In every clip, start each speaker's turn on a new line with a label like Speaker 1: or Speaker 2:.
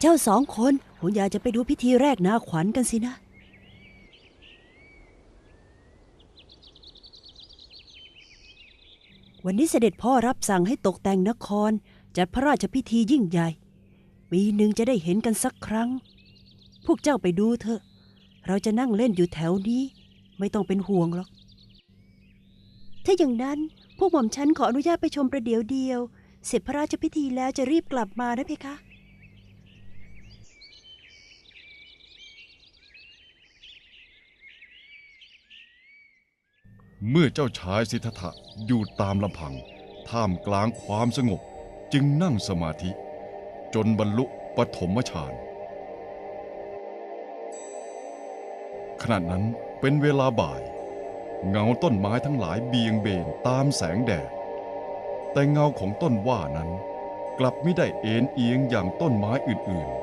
Speaker 1: เจ้าสองคนคงอยากจะไปดูพิธีแรกนาขวัญกันสินะ วันนี้เสด็จพ่อรับสั่งให้ตกแต่งนคร จัดพระราชพิธียิ่งใหญ่ ปีหนึ่งจะได้เห็นกันสักครั้ง พวกเจ้าไปดูเถอะ เราจะนั่งเล่นอยู่แถวนี้ ไม่ต้องเป็นห่วงหรอก ถ้าอย่างนั้นพวกหม่อมฉันขออนุญาตไปชมประเดี๋ยวเดียว เสร็จพระราชพิธีแล้วจะรีบกลับมานะเพคะ
Speaker 2: เมื่อเจ้าชายสิทธัตถะอยู่ตามลำพัง ท่ามกลางความสงบจึงนั่งสมาธิ จนบรรลุปฐมฌานขณะนั้นเป็นเวลาบ่าย เงาต้นไม้ทั้งหลายเบียงเบนตามแสงแดด แต่เงาของต้นว่านั้น กลับไม่ได้เอ็นเอียงอย่างต้นไม้อื่นๆ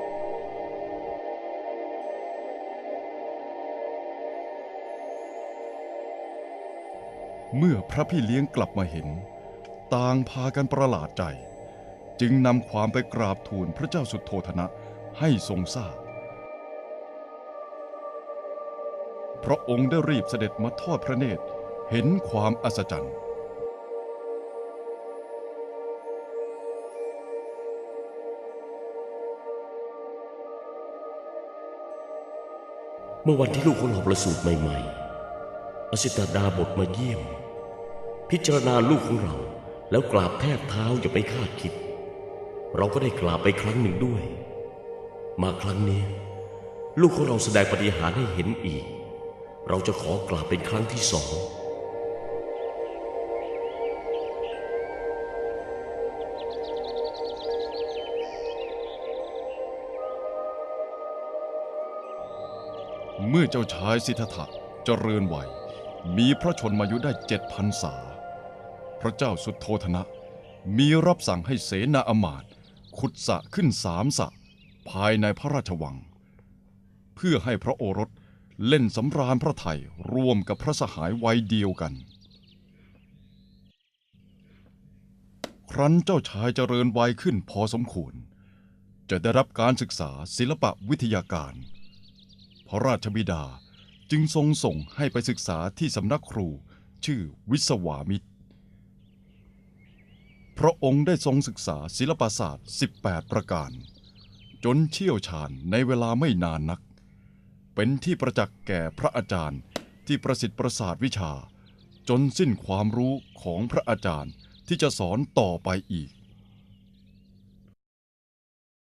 Speaker 2: เมื่อพระพี่เลี้ยงกลับมาเห็น ต่างพากันประหลาดใจ จึงนำความไปกราบทูลพระเจ้าสุโทธนะให้ทรงทราบ พระองค์ได้รีบเสด็จมาทอดพระเนตรเห็นความอัศจรรย์
Speaker 3: เมื่อวันที่ลูกของเราประสูติใหม่ๆอสิตดาบทมาเยี่ยม พิจารณาลูกของเรา แล้วกราบแทบเท้าอย่าไปคาดคิด เราก็ได้กราบไปครั้งหนึ่งด้วย มาครั้งนี้ ลูกของเราแสดงปฏิหารให้เห็นอีก เราจะขอกราบเป็นครั้งที่สอง
Speaker 2: เมื่อเจ้าชายสิทธัตถะเจริญวัย มีพระชนมายุได้เจ็ดพันษา พระเจ้าสุดโทธนะ มีรับสั่งให้เสนาอมาตย์ขุดสะขึ้นสามสะ ภายในพระราชวัง เพื่อให้พระโอรสเล่นสำราญพระไทยร่วมกับพระสหายวัยเดียวกัน ครั้นเจ้าชายเจริญวัยขึ้นพอสมควร จะได้รับการศึกษาศิลปะวิทยาการ พระราชบิดาจึงทรงส่งให้ไปศึกษาที่สำนักครูชื่อวิศวามิตร พระองค์ได้ทรงศึกษาศิลปศาสตร์ 18 ประการ จนเชี่ยวชาญในเวลาไม่นานนัก เป็นที่ประจักษ์แก่พระอาจารย์ที่ประสิทธิ์ประสาทวิชา จนสิ้นความรู้ของพระอาจารย์ที่จะสอนต่อไปอีก